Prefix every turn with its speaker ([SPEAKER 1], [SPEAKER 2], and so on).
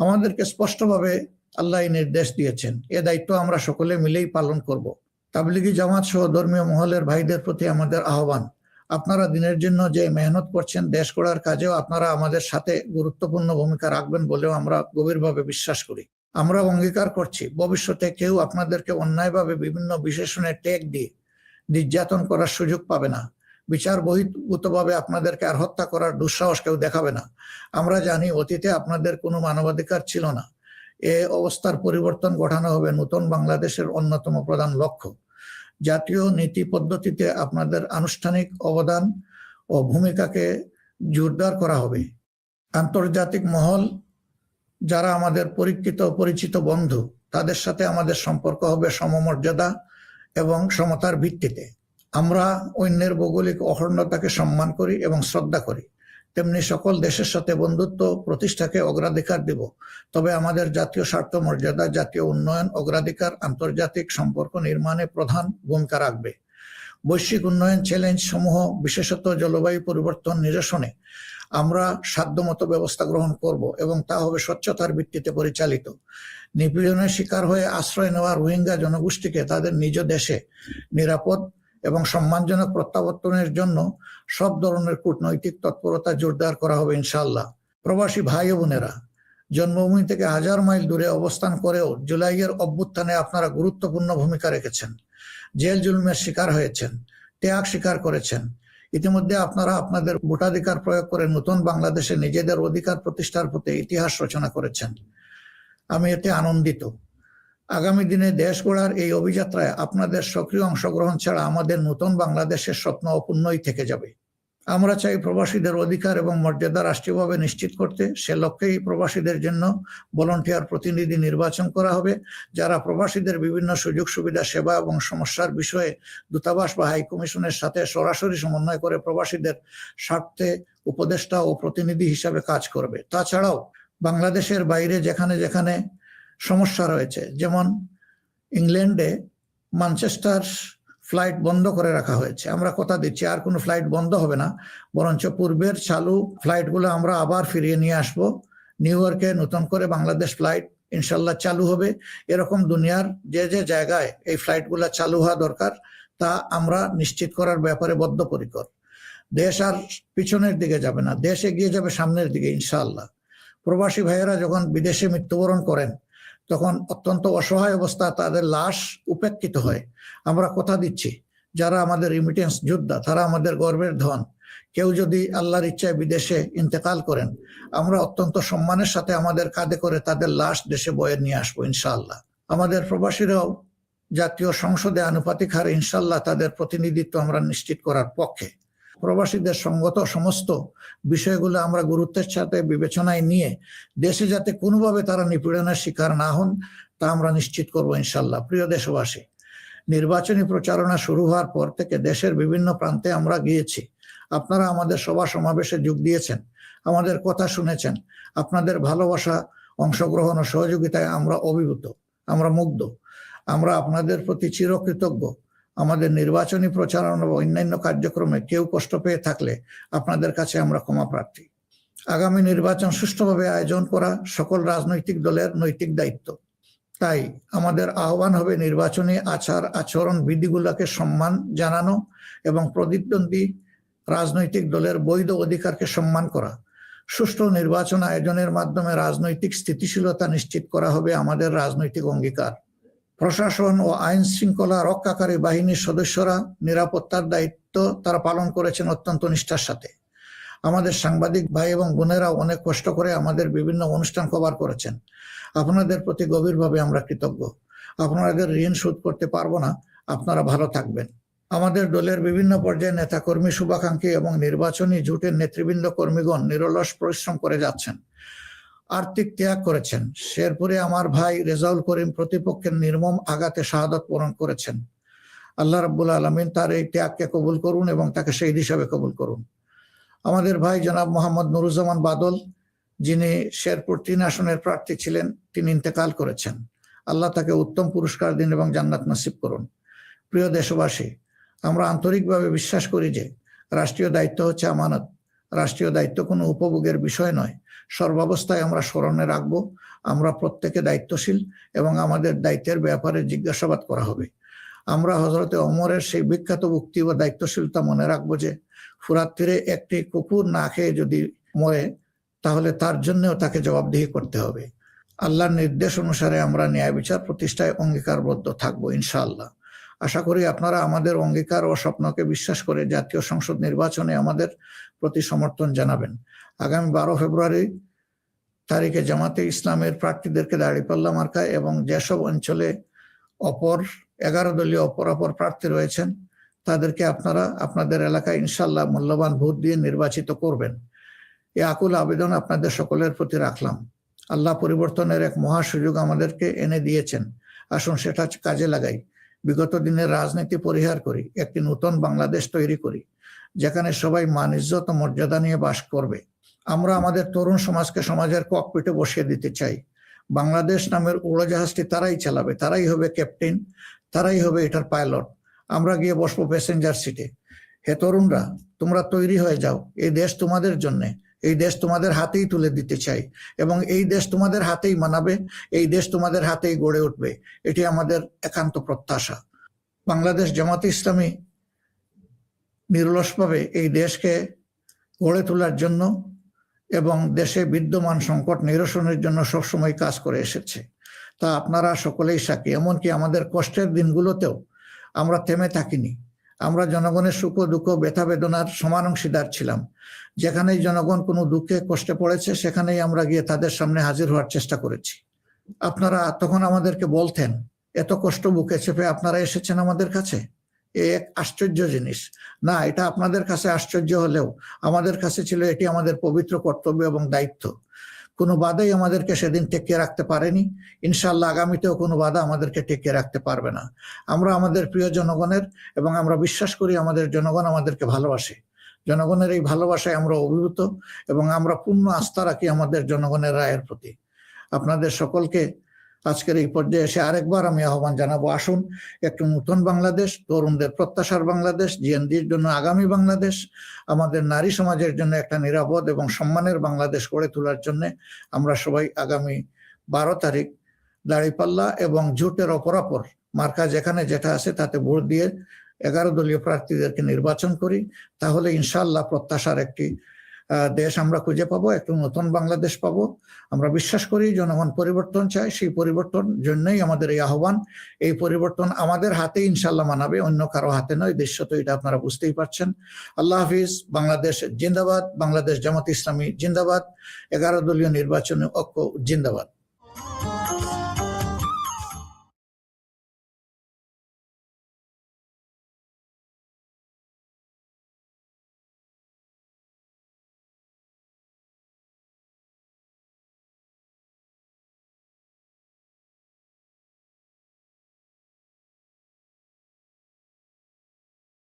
[SPEAKER 1] আমাদেরকে স্পষ্টভাবে আল্লাহ নির্দেশ দিয়েছেন। এ দায়িত্ব আমরা সকলে মিলেই পালন করব। তাবলিগি জামাত সহ ধর্মীয় মহলের ভাইদের প্রতি আমাদের আহ্বান। আপনারা দিনের জন্য যে মেহনত করছেন, দেশ গড়ার কাজেও আপনারা আমাদের সাথে গুরুত্বপূর্ণ ভূমিকা রাখবেন বলেও আমরা গভীরভাবে বিশ্বাস করি। আমরা অঙ্গীকার করছি। ভবিষ্যতে কেউ আপনাদেরকে অন্যায়ভাবে বিভিন্ন বিশেষণে টেক দিয়ে নির্যাতন করার সুযোগ পাবে না। বিচার বহির্ভূতভাবে আপনাদেরকে আর হত্যা করার দুঃসাহস কেউ দেখাবে না। আমরা জানি অতীতে আপনাদের কোনো মানবাধিকার ছিল না। এ অবস্থার পরিবর্তন ঘটানো হবে নতুন বাংলাদেশের অন্যতম প্রধান লক্ষ্য। জাতীয় নীতি পদ্ধতিতে আপনাদের আনুষ্ঠানিক অবদান ও ভূমিকাকে জোরদার করা হবে। আন্তর্জাতিক মহল, যারা আমাদের পরীক্ষিত পরিচিত বন্ধু, তাদের সাথে আমাদের সম্পর্ক হবে সমমর্যাদা এবং সমতার ভিত্তিতে। আমরা অন্যের ভৌগোলিক অখণ্ডতাকে সম্মান করি এবং শ্রদ্ধা করি। তেমনি সকল দেশের সাথে বন্ধুত্ব প্রতিষ্ঠাকে অগ্রাধিকার দিব। তবে আমাদের জাতীয় স্বার্থ মর্যাদা, জাতীয় উন্নয়ন, অগ্রাধিকার, আন্তর্জাতিক সম্পর্ক নির্মাণে প্রধান ভূমিকা রাখবে। বৈশ্বিক উন্নয়ন চ্যালেঞ্জ সমূহ, বিশেষত জলবায়ু পরিবর্তন নিরসনে আমরা সাধ্যমতো ব্যবস্থা গ্রহণ করব এবং তা হবে স্বচ্ছতার ভিত্তিতে পরিচালিত। নিপীড়নের শিকার হয়ে আশ্রয় নেওয়া রোহিঙ্গা জনগোষ্ঠীকে তাদের নিজ দেশে নিরাপদ এবং সম্মানজনক প্রত্যাবর্তনের জন্য সব ধরনের কূটনৈতিক তৎপরতা জোরদার করা হবে ইনশাল্লাহ প্রবাসী ভাই বোনেরা, জন্মভূমি থেকে হাজার মাইল দূরে অবস্থান করেও জুলাইয়ের অভ্যুত্থানে আপনারা গুরুত্বপূর্ণ ভূমিকা রেখেছেন। জেল জুলুমের শিকার হয়েছেন, ত্যাগ স্বীকার করেছেন। ইতিমধ্যে আপনারা আপনাদের ভোটাধিকার প্রয়োগ করে নতুন বাংলাদেশে নিজেদের অধিকার প্রতিষ্ঠার প্রতি ইতিহাস রচনা করেছেন। আমি এতে আনন্দিত। আগামী দিনে দেশ গড়ার এই অভিযাত্রায় আপনাদের সক্রিয় অংশগ্রহণ ছাড়া আমাদের নতুন বাংলাদেশের স্বপ্ন অপূর্ণই থেকে যাবে। আমরা চাই প্রবাসীদের অধিকার এবং মর্যাদা রাষ্ট্রীয়ভাবে নিশ্চিত করতে। সে লক্ষ্যেই প্রবাসীদের জন্য ভলন্টিয়ার প্রতিনিধি নির্বাচন করা হবে, যারা প্রবাসীদের বিভিন্ন সুযোগ সুবিধা, সেবা এবং সমস্যার বিষয়ে দূতাবাস বা হাই কমিশনের সাথে সরাসরি সমন্বয় করে প্রবাসীদের স্বার্থে উপদেষ্টা ও প্রতিনিধি হিসাবে কাজ করবে। তাছাড়াও বাংলাদেশের বাইরে যেখানে যেখানে সমস্যা রয়েছে। যেমন ইংল্যান্ডে মানচেস্টার ফ্লাইট বন্ধ করে রাখা হয়েছে। আমরা কথা দিচ্ছি, আর কোনো ফ্লাইট বন্ধ হবে না। বরঞ্চ পূর্বের চালু ফ্লাইটগুলো আমরা আবার ফিরিয়ে নিয়ে আসব। নিউ ইয়র্কে নতুন করে বাংলাদেশ ফ্লাইট ইনশাল্লাহ চালু হবে। এরকম দুনিয়ার যে যে জায়গায় এই ফ্লাইটগুলো চালু হওয়া দরকার, তা আমরা নিশ্চিত করার ব্যাপারে বদ্ধপরিকর। দেশ আর পিছনের দিকে যাবে না। দেশ এগিয়ে যাবে সামনের দিকে ইনশাল্লাহ। প্রবাসী ভাইয়েরা যখন বিদেশে মৃত্যুবরণ করেন তখন অত্যন্ত অসহায় অবস্থা তাদের লাশ উপেক্ষিত হয়। আমরা কথা দিচ্ছি, যারা আমাদের রিমিটেন্স যোদ্ধা, তারা আমাদের গর্বের ধন। কেউ যদি আল্লাহর ইচ্ছায় বিদেশে ইন্তেকাল করেন, আমরা অত্যন্ত সম্মানের সাথে আমাদের কাঁধে করে তাদের লাশ দেশে বয়ে নিয়ে আসব ইনশাআল্লাহ। আমাদের প্রবাসীরাও জাতীয় সংসদে আনুপাতিক হারে ইনশাল্লাহ তাদের প্রতিনিধিত্ব আমরা নিশ্চিত করার পক্ষে। প্রবাসীদের সঙ্গত সমস্ত বিষয়গুলো আমরা গুরুত্বের সাথে বিবেচনায় নিয়ে দেশে যাতে কোনোভাবে তারা নিপীড়নের শিকার না হন, তা আমরা নিশ্চিত করব ইনশাল্লাহ। প্রিয় দেশবাসী, নির্বাচনী প্রচারণা শুরু হওয়ার পর থেকে দেশের বিভিন্ন প্রান্তে আমরা গিয়েছি। আপনারা আমাদের সভা সমাবেশে যোগ দিয়েছেন, আমাদের কথা শুনেছেন, আপনাদের ভালোবাসা, অংশগ্রহণ ও সহযোগিতায় আমরা অভিভূত, আমরা মুগ্ধ, আমরা আপনাদের প্রতি চিরকৃতজ্ঞ। আমাদের নির্বাচনী প্রচারণা বা অন্যান্য কার্যক্রমে কেউ কষ্ট পেয়ে থাকলে আপনাদের কাছে আমরা ক্ষমা প্রার্থী। আগামী নির্বাচন সুষ্ঠুভাবে আয়োজন করা সকল রাজনৈতিক দলের নৈতিক দায়িত্ব। তাই আমাদের আহ্বান হবে নির্বাচনী আচার আচরণ বিধিগুলোকে সম্মান জানানো এবং প্রতিদ্বন্দ্বী রাজনৈতিক দলের বৈধ অধিকারকে সম্মান করা। সুষ্ঠু নির্বাচন আয়োজনের মাধ্যমে রাজনৈতিক স্থিতিশীলতা নিশ্চিত করা হবে আমাদের রাজনৈতিক অঙ্গীকার। প্রশাসন ও আইন শৃঙ্খলা রক্ষাকারী বাহিনীর সদস্যরা নিরাপত্তার দায়িত্ব তারা পালন করেছেন অত্যন্ত নিষ্ঠার সাথে। আমাদের সাংবাদিক ভাই এবং বোনেরা অনেক কষ্ট করে আমাদের বিভিন্ন অনুষ্ঠান কভার করেছেন। আপনাদের প্রতি গভীরভাবে আমরা কৃতজ্ঞ। আপনাদের ঋণ শোধ করতে পারব না, আপনারা ভালো থাকবেন। আমাদের দলের বিভিন্ন পর্যায়ে নেতাকর্মী শুভাকাঙ্ক্ষী এবং নির্বাচনী জোটের নেতৃবৃন্দ কর্মীগণ নিরলস পরিশ্রম করে যাচ্ছেন। আর্থিক ত্যাগ করেছেন। শেরপুরে আমার ভাই রেজাউল করিম প্রতিপক্ষের নির্মম আঘাতে শাহাদত পূরণ করেছেন। আল্লাহ রাব্বুল আলমিন তার এই ত্যাগকে কবুল করুন এবং তাকে শহীদ হিসাবে কবুল করুন। আমাদের ভাই জনাব মোহাম্মদ নুরুজ্জামান বাদল, যিনি শেরপুর তিন আসনের প্রার্থী ছিলেন, তিনি ইন্তেকাল করেছেন। আল্লাহ তাকে উত্তম পুরস্কার দিন এবং জান্নাত নসিব করুন। প্রিয় দেশবাসী, আমরা আন্তরিকভাবে বিশ্বাস করি যে রাষ্ট্রীয় দায়িত্ব হচ্ছে আমানত। রাষ্ট্রীয় দায়িত্ব কোনো উপভোগের বিষয় নয়। সর্বাবস্থায় আমরা স্মরণে রাখব, আমরা প্রত্যেকে দায়িত্বশীল এবং আমাদের দায়িত্বের ব্যাপারে জিজ্ঞাসাবাদ করা হবে। আমরা হজরতে অমরের সেই বিখ্যাত উক্তি বা দায়িত্বশীলতা মনে রাখব যে ফুরাত তীরে একটি কুকুর না খেয়ে যদি মরে, তাহলে তার জন্যও তাকে জবাবদিহি করতে হবে। আল্লাহর নির্দেশ অনুসারে আমরা ন্যায় বিচার প্রতিষ্ঠায় অঙ্গীকারবদ্ধ থাকব, ইনশাআল্লাহ। আশা করি আপনারা আমাদের অঙ্গীকার ও স্বপ্নকে বিশ্বাস করে জাতীয় সংসদ নির্বাচনে আমাদের প্রতি সমর্থন জানাবেন। আগামী বারো ফেব্রুয়ারি তারিখে জামাতে ইসলামের প্রার্থীদেরকে দাঁড়িপাল্লা মার্কা এবং যেসব অঞ্চলে অপর এগারো দলীয় অপর অপর প্রার্থী রয়েছেন, তাদেরকে আপনারা আপনাদের এলাকায় ইনশাল্লাহ মূল্যবান ভোট দিয়ে নির্বাচিত করবেন। এই আকুল আবেদন আপনাদের সকলের প্রতি রাখলাম। আল্লাহ পরিবর্তনের এক মহা সুযোগ আমাদেরকে এনে দিয়েছেন। আসুন সেটা কাজে লাগাই। বিগত দিনের রাজনীতি পরিহার করি, একটি নতুন বাংলাদেশ তৈরি করি, যেখানে সবাই মান ইজ্জত মর্যাদা নিয়ে বাস করবে। আমরা আমাদের তরুণ সমাজকে সমাজের ককপিটে বসিয়ে দিতে চাই। বাংলাদেশ নামের উড়োজাহাজটি তারাই চালাবে, তারাই হবে ক্যাপ্টেন তারাই হবে এটার পাইলট আমরা গিয়ে বসবো প্যাসেঞ্জার সিটে হে তরুণরা, তোমরা তৈরি হয়ে যাও। এই দেশ তোমাদের জন্য, এই দেশ তোমাদের হাতেই তুলে দিতে চাই এবং এই দেশ তোমাদের হাতেই মানাবে, এই দেশ তোমাদের হাতেই গড়ে উঠবে। এটি আমাদের একান্ত প্রত্যাশা। বাংলাদেশ জামাতে ইসলামী নিরলসভাবে এই দেশকে গড়ে তোলার জন্য এবং দেশে বিদ্যমান সংকট নিরসনের জন্য সবসময় কাজ করে এসেছে। তা আপনারা সকলেই সাক্ষী। এমনকি আমাদের কষ্টের দিনগুলোতেও আমরা থেমে থাকিনি। আমরা জনগণের সুখ দুঃখ ব্যথা বেদনার সমান অংশীদার ছিলাম। যেখানেই জনগণ কোনো দুঃখে কষ্টে পড়েছে, সেখানেই আমরা গিয়ে তাদের সামনে হাজির হওয়ার চেষ্টা করেছি। আপনারা তখন আমাদেরকে বলতেন, এত কষ্ট বুকে চেপে আপনারা এসেছেন আমাদের কাছে? এ আশ্চর্য জিনিস। না, এটা আপনাদের কাছে আশ্চর্য হলেও আমাদের কাছে ছিল এটি আমাদের পবিত্র কর্তব্য এবং দায়িত্ব। কোনো বাধাই আমাদেরকে সেদিন টেকিয়ে রাখতে পারেনি। ইনশাল্লাহ আগামীতেও কোনো বাধা আমাদেরকে টেকিয়ে রাখতে পারবে না। আমরা আমাদের প্রিয় জনগণের এবং আমরা বিশ্বাস করি আমাদের জনগণ আমাদেরকে ভালোবাসে। জনগণের এই ভালোবাসায় আমরা অভিভূত এবং আমরা পূর্ণ আস্থা রাখি আমাদের জনগণের রায়ের প্রতি। আপনাদের সকলকে আজকের এই পর্যায়ে এসে আরেকবার আমি আহ্বান জানাব, আসুন একটু নতুন বাংলাদেশ, তরুণদের প্রত্যাশার বাংলাদেশ জিএনডির জন্য আগামী বাংলাদেশ, আমাদের নারী সমাজের জন্য একটা নিরাপদ এবং সম্মানের বাংলাদেশ গড়ে তোলার জন্য আমরা সবাই আগামী বারো তারিখ দাঁড়িপাল্লা এবং জোটের অপরাপর মার্কা যেখানে যেটা আছে তাতে ভোট দিয়ে এগারো দলীয় প্রার্থীদেরকে নির্বাচন করি। তাহলে ইনশাল্লাহ প্রত্যাশার একটি দেশ আমরা খুঁজে পাবো, একটু নতুন বাংলাদেশ পাবো। আমরা বিশ্বাস করি জনগণ পরিবর্তন চায়, সেই পরিবর্তন জন্যই আমাদের এই আহ্বান। এই পরিবর্তন আমাদের হাতে ইনশাল্লাহ মানাবে, অন্য কারও হাতে নয় দৃশ্য তো এটা আপনারা বুঝতেই পারছেন। আল্লাহ হাফিজ, বাংলাদেশ জিন্দাবাদ, বাংলাদেশ জামাত ইসলামী জিন্দাবাদ, এগারো দলীয় নির্বাচনী ঐক্য জিন্দাবাদ।